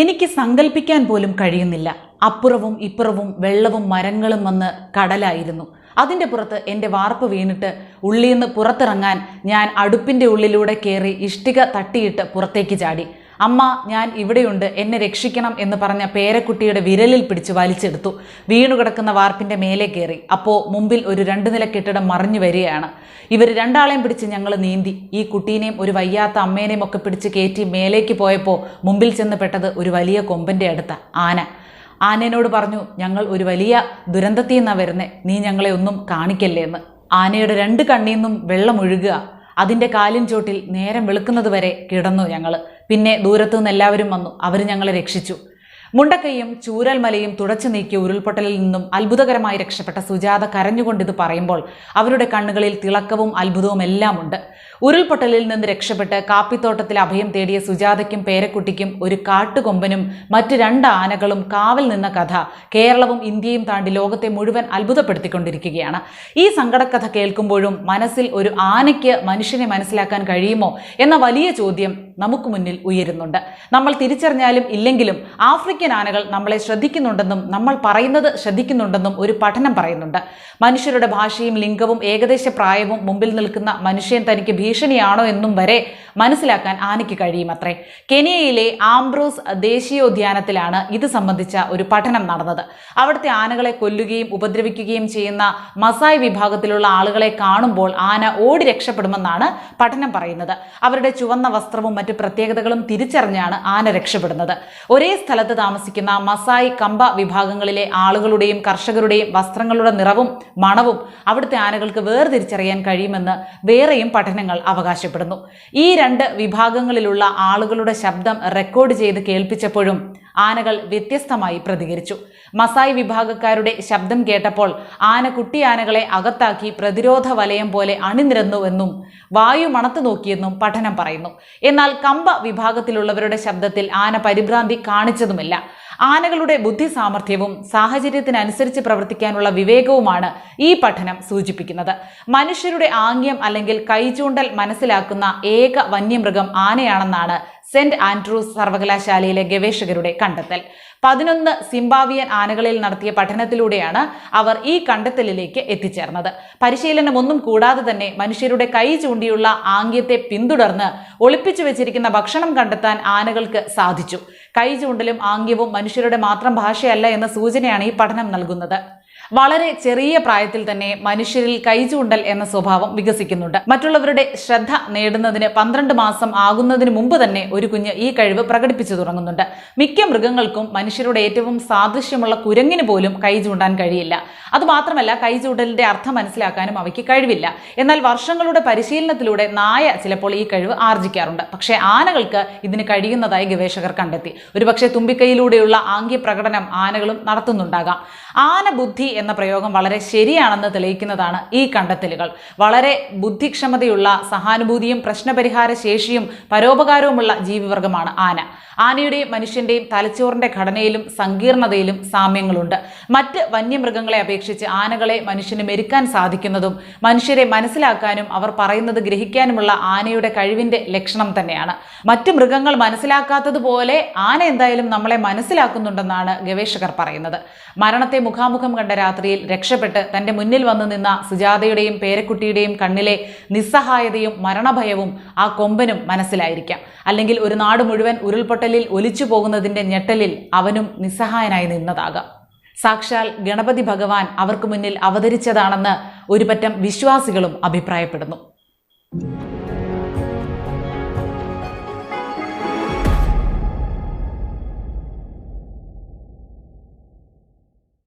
എനിക്ക് സങ്കല്പിക്കാൻ പോലും കഴിയുന്നില്ല. അപ്പുറവും ഇപ്പുറവും വെള്ളവും മരങ്ങളും വന്ന് കടലായിരുന്നു. അതിന്റെ പുറത്ത് എന്റെ വാർപ്പ് വീണിട്ട് ഉള്ളിൽ നിന്ന് പുറത്തിറങ്ങാൻ ഞാൻ അടുപ്പിന്റെ ഉള്ളിലൂടെ കയറി ഇഷ്ടിക തട്ടിയിട്ട് പുറത്തേക്ക് ചാടി. അമ്മ ഞാൻ ഇവിടെയുണ്ട് എന്നെ രക്ഷിക്കണം എന്ന് പറഞ്ഞ പേരക്കുട്ടിയുടെ വിരലിൽ പിടിച്ച് വലിച്ചെടുത്തു. വീണുകിടക്കുന്ന വാർപ്പിന്റെ മേലെ കയറി. അപ്പോൾ മുമ്പിൽ ഒരു രണ്ട് നില കെട്ടിടം മറിഞ്ഞു വരികയാണ്. ഇവർ രണ്ടാളെയും പിടിച്ച് ഞങ്ങൾ നീന്തി. ഈ കുട്ടീനെയും ഒരു വയ്യാത്ത അമ്മേനെയും ഒക്കെ പിടിച്ച് കയറ്റി മേലേക്ക് പോയപ്പോൾ മുമ്പിൽ ചെന്ന് പെട്ടത് ഒരു വലിയ കൊമ്പന്റെ അടുത്ത ആന. ആനേനോട് പറഞ്ഞു ഞങ്ങൾ ഒരു വലിയ ദുരന്തത്തിൽ നിന്നാണ് വരുന്നത് നീ ഞങ്ങളെ ഒന്നും കാണിക്കല്ലേ എന്ന്. ആനയുടെ രണ്ട് കണ്ണിൽ നിന്നും വെള്ളം ഒഴുകുക. അതിന്റെ കാലിൻ ചോട്ടിൽ നേരം വെളുക്കുന്നത് വരെ കിടന്നു ഞങ്ങൾ പിന്നെ ദൂരത്തു നിന്ന് എല്ലാവരും വന്നു. അവർ ഞങ്ങളെ രക്ഷിച്ചു. മുണ്ടക്കൈയും ചൂരൽമലയും തുടച്ചു നീക്കിയ ഉരുൾപൊട്ടലിൽ നിന്നും അത്ഭുതകരമായി രക്ഷപ്പെട്ട സുജാത കരഞ്ഞുകൊണ്ടിത് പറയുമ്പോൾ അവരുടെ കണ്ണുകളിൽ തിളക്കവും അത്ഭുതവും എല്ലാം ഉണ്ട് ഉരുൾപൊട്ടലിൽ നിന്ന് രക്ഷപ്പെട്ട് കാപ്പിത്തോട്ടത്തിൽ അഭയം തേടിയ സുജാതയ്ക്കും പേരക്കുട്ടിക്കും ഒരു കാട്ടുകൊമ്പനും മറ്റ് രണ്ട് ആനകളും കാവൽ നിന്ന കഥ കേരളവും ഇന്ത്യയും താണ്ടി ലോകത്തെ മുഴുവൻ അത്ഭുതപ്പെടുത്തിക്കൊണ്ടിരിക്കുകയാണ്. ഈ സങ്കടക്കഥ കേൾക്കുമ്പോഴും മനസ്സിൽ ഒരു ആനയ്ക്ക് മനുഷ്യനെ മനസ്സിലാക്കാൻ കഴിയുമോ എന്ന വലിയ ചോദ്യം നമുക്ക് മുന്നിൽ ഉയരുന്നുണ്ട്. നമ്മൾ തിരിച്ചറിഞ്ഞാലും ഇല്ലെങ്കിലും ആഫ്രിക്കൻ ആനകൾ നമ്മളെ ശ്രദ്ധിക്കുന്നുണ്ടെന്നും നമ്മൾ പറയുന്നത് ശ്രദ്ധിക്കുന്നുണ്ടെന്നും ഒരു പഠനം പറയുന്നുണ്ട്. മനുഷ്യരുടെ ഭാഷയും ലിംഗവും ഏകദേശ പ്രായവും മുമ്പിൽ നിൽക്കുന്ന മനുഷ്യൻ തനിക്ക് ഭീഷണിയാണോ എന്നും വരെ മനസ്സിലാക്കാൻ ആനയ്ക്ക് കഴിയുമത്രേ. കെനിയയിലെ ആംബ്രോസ് ദേശീയോദ്യാനത്തിലാണ് ഇത് സംബന്ധിച്ച ഒരു പഠനം നടന്നത്. അവിടുത്തെ ആനകളെ കൊല്ലുകയും ഉപദ്രവിക്കുകയും ചെയ്യുന്ന മസായ് വിഭാഗത്തിലുള്ള ആളുകളെ കാണുമ്പോൾ ആന ഓടി രക്ഷപ്പെടുമെന്നാണ് പഠനം പറയുന്നത്. അവരുടെ ചുവന്ന വസ്ത്രവും മറ്റ് പ്രത്യേകതകളും തിരിച്ചറിഞ്ഞാണ് ആന രക്ഷപ്പെടുന്നത്. ഒരേ സ്ഥലത്ത് താമസിക്കുന്ന മസായ് കമ്പ വിഭാഗങ്ങളിലെ ആളുകളുടെയും കർഷകരുടെയും വസ്ത്രങ്ങളുടെ നിറവും മണവും അവിടുത്തെ ആനകൾക്ക് വേർതിരിച്ചറിയാൻ കഴിയുമെന്ന് വേറെയും പഠനങ്ങൾ അവകാശപ്പെടുന്നു. ഈ രണ്ട് വിഭാഗങ്ങളിലുള്ള ആളുകളുടെ ശബ്ദം റെക്കോർഡ് ചെയ്ത് കേൾപ്പിച്ചപ്പോഴും ആനകൾ വ്യത്യസ്തമായി പ്രതികരിച്ചു. മസായി വിഭാഗക്കാരുടെ ശബ്ദം കേട്ടപ്പോൾ ആന കുട്ടിയാനകളെ അകത്താക്കി പ്രതിരോധ വലയം പോലെ അണിനിരന്നുവെന്നും വായു മണത്തു നോക്കിയെന്നും പഠനം പറയുന്നു. എന്നാൽ കമ്പ വിഭാഗത്തിലുള്ളവരുടെ ശബ്ദത്തിൽ ആന പരിഭ്രാന്തി കാണിച്ചതുമില്ല. ആനകളുടെ ബുദ്ധി സാമർഥ്യവും സാഹചര്യത്തിനനുസരിച്ച് പ്രവർത്തിക്കാനുള്ള വിവേകവുമാണ് ഈ പഠനം സൂചിപ്പിക്കുന്നത്. മനുഷ്യരുടെ ആംഗ്യം അല്ലെങ്കിൽ കൈചൂണ്ടൽ മനസ്സിലാക്കുന്ന ഏക വന്യമൃഗം ആനയാണെന്നാണ് സെന്റ് ആൻഡ്രൂസ് സർവകലാശാലയിലെ ഗവേഷകരുടെ കണ്ടെത്തൽ. പതിനൊന്ന് സിംബാവിയൻ ആനകളിൽ നടത്തിയ പഠനത്തിലൂടെയാണ് അവർ ഈ കണ്ടെത്തലിലേക്ക് എത്തിച്ചേർന്നത്. പരിശീലനമൊന്നും കൂടാതെ തന്നെ മനുഷ്യരുടെ കൈ ചൂണ്ടിയുള്ള ആംഗ്യത്തെ പിന്തുടർന്ന് ഒളിപ്പിച്ചു വെച്ചിരിക്കുന്ന ഭക്ഷണം കണ്ടെത്താൻ ആനകൾക്ക് സാധിച്ചു. കൈ ചൂണ്ടലും ആംഗ്യവും മനുഷ്യരുടെ മാത്രം ഭാഷയല്ല എന്ന സൂചനയാണ് ഈ പഠനം നൽകുന്നത്. വളരെ ചെറിയ പ്രായത്തിൽ തന്നെ മനുഷ്യരിൽ കൈചൂണ്ടൽ എന്ന സ്വഭാവം വികസിക്കുന്നുണ്ട്. മറ്റുള്ളവരുടെ ശ്രദ്ധ നേടുന്നതിന് പന്ത്രണ്ട് മാസം ആകുന്നതിന് മുമ്പ് തന്നെ ഒരു കുഞ്ഞ് ഈ കഴിവ് പ്രകടിപ്പിച്ചു തുടങ്ങുന്നുണ്ട്. മിക്ക മൃഗങ്ങൾക്കും മനുഷ്യരുടെ ഏറ്റവും സാദൃശ്യമുള്ള കുരങ്ങിന് പോലും കൈ ചൂണ്ടാൻ കഴിയില്ല. അതുമാത്രമല്ല കൈ ചൂണ്ടലിന്റെ അർത്ഥം മനസ്സിലാക്കാനും അവയ്ക്ക് കഴിവില്ല. എന്നാൽ വർഷങ്ങളുടെ പരിശീലനത്തിലൂടെ നായ ചിലപ്പോൾ ഈ കഴിവ് ആർജിക്കാറുണ്ട്. പക്ഷേ ആനകൾക്ക് ഇതിന് കഴിയുന്നതായി ഗവേഷകർ കണ്ടെത്തി. ഒരുപക്ഷെ തുമ്പിക്കൈയിലൂടെയുള്ള ആംഗ്യ പ്രകടനം ആനകളും നടത്തുന്നുണ്ടാകാം. ആന ബുദ്ധി എന്ന പ്രയോഗം വളരെ ശരിയാണെന്ന് തെളിയിക്കുന്നതാണ് ഈ കണ്ടെത്തലുകൾ. വളരെ ബുദ്ധിക്ഷമതയുള്ള സഹാനുഭൂതിയും പ്രശ്നപരിഹാര ശേഷിയും പരോപകാരവുമുള്ള ജീവിവർഗമാണ് ആന. ആനയുടെയും മനുഷ്യന്റെയും തലച്ചോറിന്റെ ഘടനയിലും സങ്കീർണതയിലും സാമ്യങ്ങളുണ്ട്. മറ്റ് വന്യമൃഗങ്ങളെ അപേക്ഷിച്ച് ആനകളെ മനുഷ്യന് മെരുക്കാൻ സാധിക്കുന്നതും മനുഷ്യരെ മനസ്സിലാക്കാനും അവർ പറയുന്നത് ഗ്രഹിക്കാനുമുള്ള ആനയുടെ കഴിവിന്റെ ലക്ഷണം തന്നെയാണ്. മറ്റ് മൃഗങ്ങൾ മനസ്സിലാക്കാത്തതുപോലെ ആന എന്തായാലും നമ്മളെ മനസ്സിലാക്കുന്നുണ്ടെന്നാണ് ഗവേഷകർ പറയുന്നത്. മരണത്തെ മുഖാമുഖം കണ്ട രാത്രിയിൽ രക്ഷപ്പെട്ട് തന്റെ മുന്നിൽ വന്നു നിന്ന സുജാതയുടെയും പേരക്കുട്ടിയുടെയും കണ്ണിലെ നിസ്സഹായതയും മരണഭയവും ആ കൊമ്പനും മനസ്സിലായിരിക്കാം. അല്ലെങ്കിൽ ഒരു നാട് മുഴുവൻ ഉരുൾപൊട്ടലിൽ ഒലിച്ചു പോകുന്നതിന്റെ ഞെട്ടലിൽ അവനും നിസ്സഹായനായി നിന്നതാകാം. സാക്ഷാൽ ഗണപതി ഭഗവാൻ അവർക്ക് മുന്നിൽ അവതരിച്ചതാണെന്ന് ഒരുപറ്റം വിശ്വാസികളും അഭിപ്രായപ്പെടുന്നു.